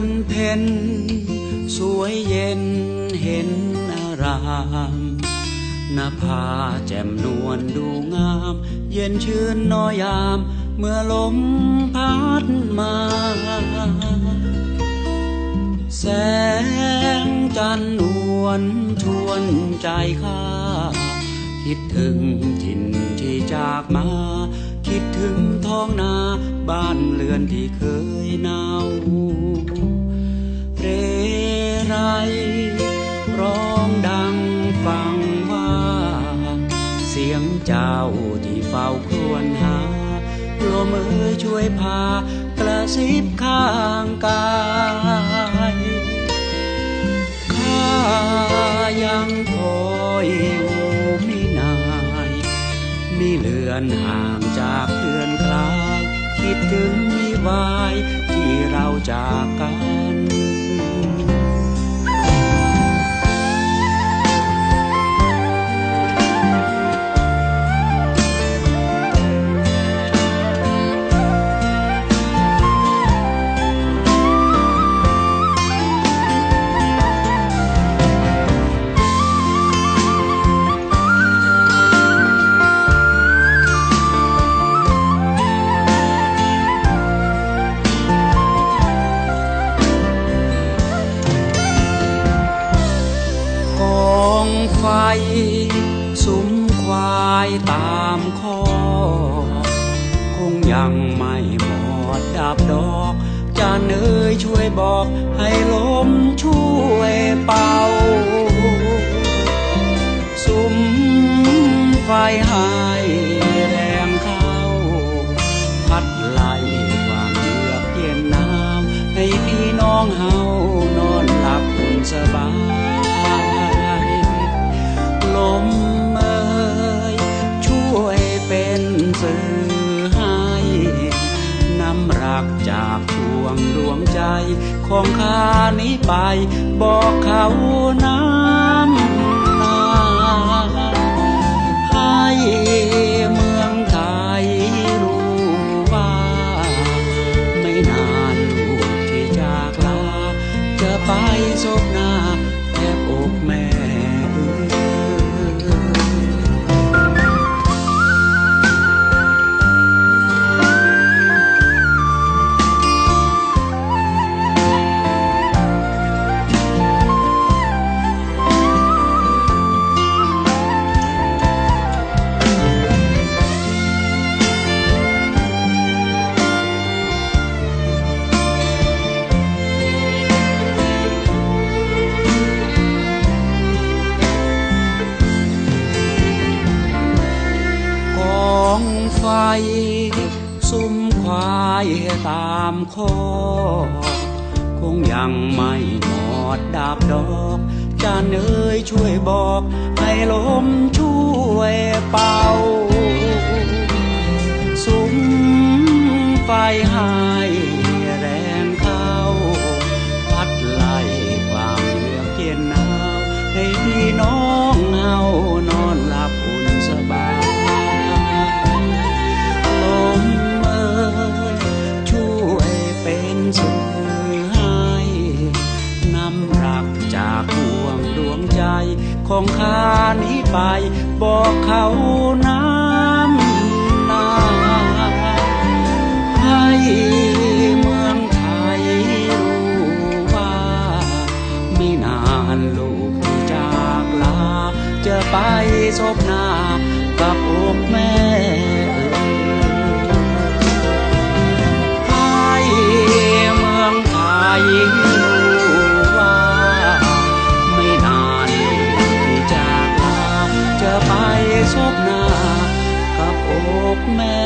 อนเพ็ญสวยเย็นเห็นอารามนภาแจ่มนวลดูงาม เย็นชื่นน้อยยาม เมื่อลมพัดมา แสงจันทร์นวลชวนใจข้า คิดถึงถิ่นที่จากมา คิดถึงท้องนาบ้านเรือนที่เคยหนาวเรไรร้องดังฟังว่า เสียงเจ้าที่เฝ้าครวญหาลมเอ่ยช่วยพากระซิบข้างกายข้า อนห่างจากเพื่อนคลาย คิดถึงมีวายที่เราจากกัน สุมควายตามคอคงยังไม่หมดดับดอกจานเอ๋ยช่วยบอกให้ลมช่วยเป่า สุมไฟให้แรงเข้า พัดไล่ความเยือกเย็นนาวให้พี่น้องเฮาำรักจากดวงดวงใจของข้านี้ไป บอกเขาน้ำนาให้เมืองไทยรู้ว่า ไม่นานลูกที่จากลา จะไปสบหน้า ไฟสุมควายตามคอคงยังไม่หมดดาบดอกจานเอ๋ยช่วยบอก ให้ลมช่วยเป่าสุมไฟให้แรงเข้า พัดไล่ความเยือกเย็นหนาว ให้พี่น้องเฮานอนหลับอุ่น ของข้านี้ไป บอกเขาน้ำนาให้เมืองไทยรู้ว่าไม่นานลูกจากลา จะไปซบหน้ากับอกแม่ ไปซบหน้ากับอกแม่